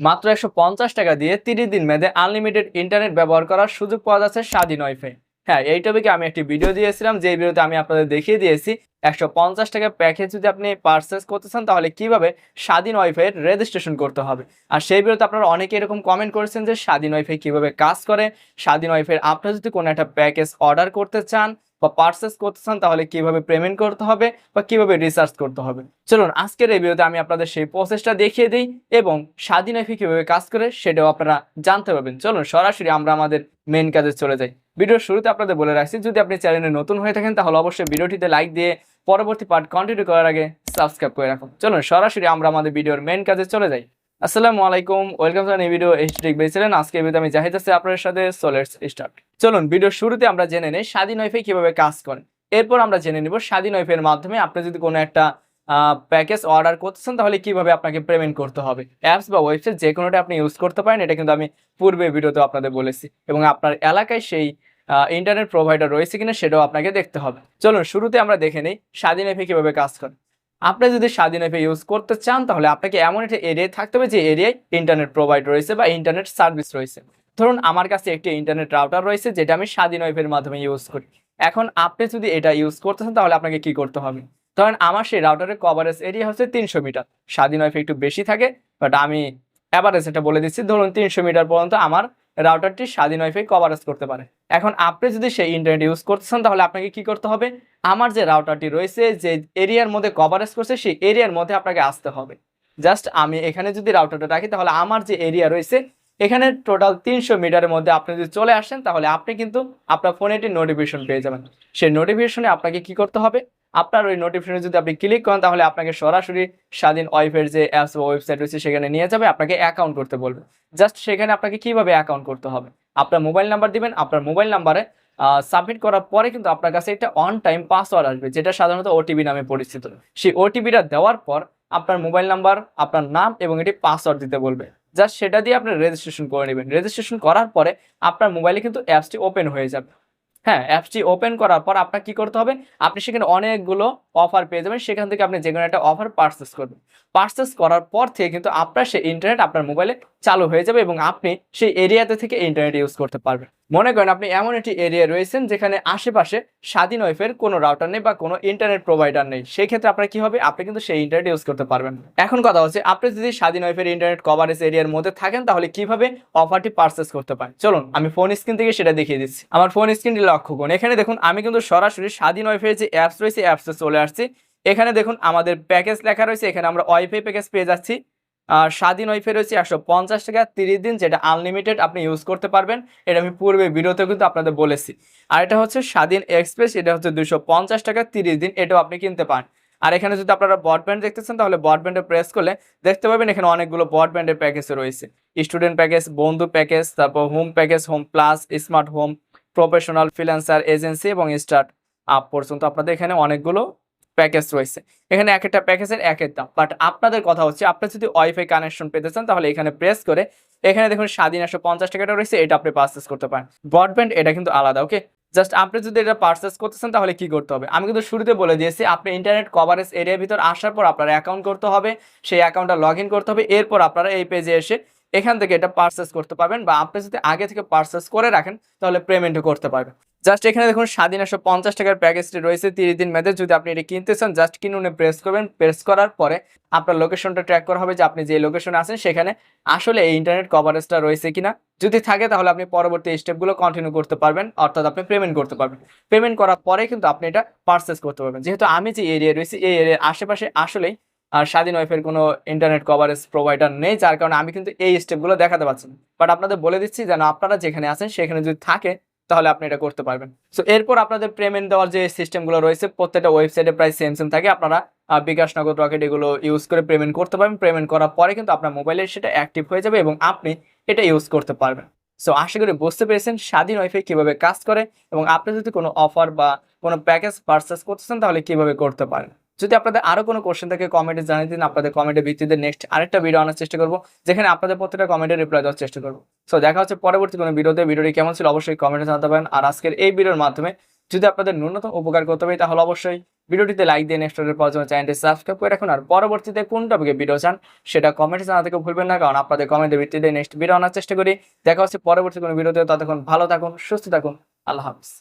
মাত্র একশো পঞ্চাশ টাকা দিয়ে তিরিশ দিন মেয়াদে আনলিমিটেড ইন্টারনেট ব্যবহার করার সুযোগ পাওয়া যাচ্ছে স্বাধীন ওয়াইফাই। হ্যাঁ এই টপিকে আমি একটি ভিডিও দিয়েছিলাম যে ভিডিওতে আমি আপনাদের দেখিয়ে দিয়েছি, একশো পঞ্চাশ টাকা প্যাকেজ যদি আপনি পারচেস করতে চান, তাহলে কীভাবে স্বাধীন ওয়াইফাই রেজিস্ট্রেশন করতে হবে? আর সেই ভিডিওতে আপনারা অনেকে এরকম কমেন্ট করেছেন যে স্বাধীন ওয়াইফাই কীভাবে কাজ করে, স্বাধীন ওয়াইফাই আপনারা যদি কোনো একটা প্যাকেজ অর্ডার করতে চান বা পার্সেস করতে চান, তাহলে কীভাবে পেমেন্ট করতে হবে বা কীভাবে রিসার্চ করতে হবে? চলুন, আজকের এই ভিডিওতে আমি আপনাদের সেই প্রসেসটা দেখিয়ে দিই এবং স্বাধীন ওয়াইফাই কীভাবে কাজ করে সেটাও আপনারা জানতে পারবেন। চলুন, সরাসরি আমরা আমাদের মেন কাজে চলে যাই। ভিডিওর শুরুতে আপনাদের বলে রাখছি, যদি আপনি চ্যানেলে নতুন হয়ে থাকেন, তাহলে অবশ্যই ভিডিওটিতে লাইক দিয়ে পরবর্তী পার্ট কন্টিনিউ করার আগে সাবস্ক্রাইব করে রাখুন। চলুন, সরাসরি আমরা আমাদের ভিডিওর মেন কাজে চলে যাই। আসসালামু আলাইকুম, ওয়েলকাম এই ভিডিও এইচডিক বেছিলেন আজকে ভিডিও আমি জাহিদ আছি আপনাদের সাথে সোলেটস স্টার্ট। চলুন, ভিডিওর শুরুতে আমরা জেনে নেই স্বাধীন ওয়াইফাই কীভাবে কাজ করে। এরপর আমরা জেনে নিব স্বাধীন ওয়াইফাই এর মাধ্যমে আপনি যদি কোনো একটা প্যাকেজ অর্ডার করতেছেন, তাহলে কীভাবে আপনাকে পেমেন্ট করতে হবে। অ্যাপস বা ওয়েবসাইট যে কোনোটা আপনি ইউজ করতে পারেন, এটা কিন্তু আমি পূর্বে ভিডিওতে আপনাদের বলেছি। এবং আপনার এলাকায় সেই ইন্টারনেট প্রোভাইডার রয়েছে কিনা, সেটাও আপনাকে দেখতে হবে। চলুন, শুরুতে আমরা দেখে নিই স্বাধীন এফে কীভাবে কাজ করে। আপনি যদি স্বাধীন এফে ইউজ করতে চান, তাহলে আপনাকে এমন একটা এরিয়ায় থাকতে হবে যে এরিয়ায় ইন্টারনেট প্রোভাইড রয়েছে বা ইন্টারনেট সার্ভিস রয়েছে। ধরুন, আমার কাছে একটি ইন্টারনেট রাউটার রয়েছে, যেটা আমি স্বাধীন ওয়েবের মাধ্যমে ইউজ করি। এখন আপনি যদি এটা ইউজ করতেছেন তাহলে আপনাকে কি করতে হবে? ধরেন, আমার সেই রাউটারের কভারেজ এরিয়া হচ্ছে তিনশো মিটার। স্বাধীন ওয়াইফাই একটু বেশি থাকে বাট আমি অ্যাভারেজ এটা বলে দিচ্ছি। ধরুন, তিনশো মিটার পর্যন্ত আমার রাউটারটি স্বাধীন ওয়াইফাই কভারেজ করতে পারে। এখন আপনি যদি সেই ইন্টারনেট ইউজ করতেছেন তাহলে আপনাকে কি করতে হবে? আমার যে রাউটারটি রয়েছে, যে এরিয়ার মধ্যে কভারেজ করছে, সেই এরিয়ার মধ্যে আপনাকে আসতে হবে। জাস্ট আমি এখানে যদি রাউটারটা রাখি, তাহলে আমার যে এরিয়া রয়েছে এখানে টোটাল তিনশো মিটারের মধ্যে আপনি যদি চলে আসেন, তাহলে আপনি কিন্তু আপনার ফোনে একটি নোটিফিকেশন পেয়ে যাবেন। সেই নোটিফিকেশনে আপনাকে কি করতে হবে? আপনার ওই নোটিফিকেশনে যদি আপনি ক্লিক করেন, তাহলে আপনাকে সরাসরি স্বাধীন ওয়াইফের যে অ্যাপস বা ওয়েবসাইট রয়েছে, সেখানে নিয়ে যাবে, আপনাকে অ্যাকাউন্ট করতে বলবে। জাস্ট সেখানে আপনাকে কীভাবে অ্যাকাউন্ট করতে হবে? আপনার মোবাইল নাম্বার দিবেন, আপনার মোবাইল নাম্বারে সাবমিট করার পরে কিন্তু আপনার কাছে একটা অন টাইম পাসওয়ার্ড আসবে, যেটা সাধারণত ওটিপি নামে পরিচিত। সেই ওটিপিটা দেওয়ার পর আপনার মোবাইল নাম্বার আপনার নাম এবং এটি পাসওয়ার্ড দিতে বলবে। জাস্ট সেটা দিয়ে আপনি রেজিস্ট্রেশন করে নেবেন। রেজিস্ট্রেশন করার পরে আপনার মোবাইলে কিন্তু অ্যাপসটি ওপেন হয়ে যাবে। হ্যাঁ অ্যাপসটি ওপেন করার পর আপনার কি করতে হবে? আপনি সেখানে অনেকগুলো অফার পেয়ে যাবেন। সেখান থেকে আপনি যে কোনো একটা অফার পার্সেস করবেন। পার্সেস করার পর থেকে কিন্তু আপনার সেই ইন্টারনেট আপনার মোবাইলে চালু হয়ে যাবে এবং আপনি সেই এরিয়াতে থেকে ইন্টারনেট ইউজ করতে পারবেন। মনে করেন আপনি এমন একটি এরিয়া রয়েছেন যেখানে আশেপাশে স্বাধীন ওয়েফের কোনো রাউটার নেই বা কোনো ইন্টারনেট প্রোভাইডার নেই। সেই ক্ষেত্রে আপনার কি হবে? আপনি কিন্তু সেই ইন্টারনেট ইউজ করতে পারবেন। এখন কথা হচ্ছে, আপনি যদি স্বাধীন ওয়াইফের ইন্টারনেট কভারেজ এরিয়ার মধ্যে থাকেন, তাহলে কীভাবে অফারটি পারচেস করতে পারেন? চলুন, আমি ফোন স্ক্রিন থেকে সেটা দেখিয়ে দিচ্ছি। আমার ফোন স্ক্রিনটি লক্ষ্য করুন। এখানে দেখুন, আমি কিন্তু সরাসরি স্বাধীন ওয়াইফাই যে অ্যাপস রয়েছে অ্যাপসে চলে আসছি। এখানে দেখুন, আমাদের প্যাকেজ লেখা রয়েছে। এখানে আমরা ওয়াইফাই প্যাকেজ পেয়ে যাচ্ছি। আর স্বাধীন ওয়াইফাই রয়েছে একশো পঞ্চাশ টাকা, তিরিশ দিন, যেটা আনলিমিটেড আপনি ইউজ করতে পারবেন। এটা আমি পূর্বে ভিডিওতে কিন্তু আপনাদের বলেছি। আর এটা হচ্ছে স্বাধীন এক্সপ্রেস এটা হচ্ছে দুশো পঞ্চাশ টাকা, তিরিশ দিন, এটাও আপনি কিনতে পারেন। আর এখানে যদি আপনারা ব্রডব্যান্ড দেখতেছেন, তাহলে ব্রডব্যান্ডে প্রেস করলে দেখতে পাবেন এখানে অনেকগুলো ব্রডব্যান্ডের প্যাকেজ রয়েছে। স্টুডেন্ট প্যাকেজ বন্ধু প্যাকেজ তারপর home package home plus smart home professional freelancer agency এবং স্টার্ট আপ পর্যন্ত আপনাদের এখানে অনেকগুলো প্যাকেজ রয়েছে। এখানে এক একটা প্যাকেজের এক দাম। বাট আপনাদের কথা হচ্ছে, আপনি যদি ওয়াইফাই কানেকশন পেতে চান, তাহলে এখানে প্রেস করে এখানে দেখুন স্বাধীন একশো পঞ্চাশ টাকাটা রয়েছে, এটা আপনি পারচেস করতে পারেন। ব্রডব্যান্ড এটা কিন্তু আলাদা ওকে জাস্ট আপনি যদি এটা পারচেস করতেছেন তাহলে কি করতে হবে? আমি কিন্তু শুরুতে বলে দিয়েছি, আপনি ইন্টারনেট কভারেজ এরিয়ার ভিতর আসার পর আপনার অ্যাকাউন্ট করতে হবে, সেই অ্যাকাউন্টটা লগ ইন করতে হবে, এরপর আপনারা এই পেজে এসে এখান থেকে এটা পারচেস করতে পারবেন বা আপনি যদি আগে থেকে পারচেস করে রাখেন, তাহলে পেমেন্টও করতে পারবেন। জাস্ট এখানে দেখুন, স্বাধীন একশো পঞ্চাশ টাকার প্যাকেজটি রয়েছে, তিরিশ দিন মেয়াদে যদি আপনি এটা কিনতে চান জাস্ট কিনুনে প্রেস করবেন। প্রেস করার পরে আপনার লোকেশনটা ট্র্যাক করা হবে যে আপনি যে লোকেশনে আছেন, সেখানে আসলে এই ইন্টারনেট কভারেজটা রয়েছে কিনা। যদি থাকে তাহলে আপনি পরবর্তী স্টেপগুলো কন্টিনিউ করতে পারবেন, অর্থাৎ আপনি পেমেন্ট করতে পারবেন। পেমেন্ট করার পরে কিন্তু আপনি এটা পারচেস করতে পারবেন। যেহেতু আমি যে এরিয়া রয়েছি, এই এরিয়ার আশেপাশে আসলেই আর স্বাধীন ওয়াইফের কোনো ইন্টারনেট কভারেজ প্রোভাইডার নেই, যার কারণে আমি কিন্তু এই স্টেপগুলো দেখাতে পারছি না। বাট আপনাদের বলে দিচ্ছি যেন আপনারা যেখানে আছেন, সেখানে যদি থাকে তাহলে আপনি এটা করতে পারবেন। সো এরপর আপনাদের পেমেন্ট দেওয়ার যে সিস্টেমগুলো রয়েছে, প্রত্যেকটা ওয়েবসাইটে প্রায় সেম সেম থাকে। আপনারা বিকাশ নগদ রকেট এগুলো ইউজ করে পেমেন্ট করতে পারবেন। পেমেন্ট করার পরে কিন্তু আপনার মোবাইলে সেটা অ্যাক্টিভ হয়ে যাবে এবং আপনি এটা ইউজ করতে পারবেন। সো আশা করি বুঝতে পেরেছেন স্বাধীন ওয়াইফাই কীভাবে কাজ করে এবং আপনি যদি কোনো অফার বা কোনো প্যাকেজ পারচেস করতেছেন, তাহলে কীভাবে করতে পারেন। যদি আপনাদের আরও কোনো কোশ্চেন থাকে কমেন্টে জানিয়ে দিন। আপনাদের কমেন্টের ভিত্তিতে নেক্সট আরেকটা ভিডিও আনার চেষ্টা করব, যেখানে আপনাদের প্রত্যেকটা কমেন্টে রিপ্লাই দেওয়ার চেষ্টা করব। সো দেখা হচ্ছে পরবর্তী কোনো ভিডিওতে ভিডিওটি কেমন ছিল অবশ্যই কমেন্টে জানাতে পারেন। আর আজকের এই ভিডিওর মাধ্যমে যদি আপনাদের ন্যূনতম উপকার করতে হবে তাহলে অবশ্যই ভিডিওটিতে লাইক দিয়ে নেক্সট পর জন্য চ্যানেলটি সাবস্ক্রাইব করে রাখুন। আর পরবর্তীতে কোন টপিকে ভিডিও চান, সেটা কমেন্টে জানাতে ভুলবেন না, কারণ আপনাদের কমেন্টের ভিত্তিতে নেক্সট ভিডিও আনার চেষ্টা করি। দেখা হচ্ছে পরবর্তী কোনো ভিডিওতে ততক্ষণ ভালো থাকুন, সুস্থ থাকুন। আল্লাহ হাফিজ।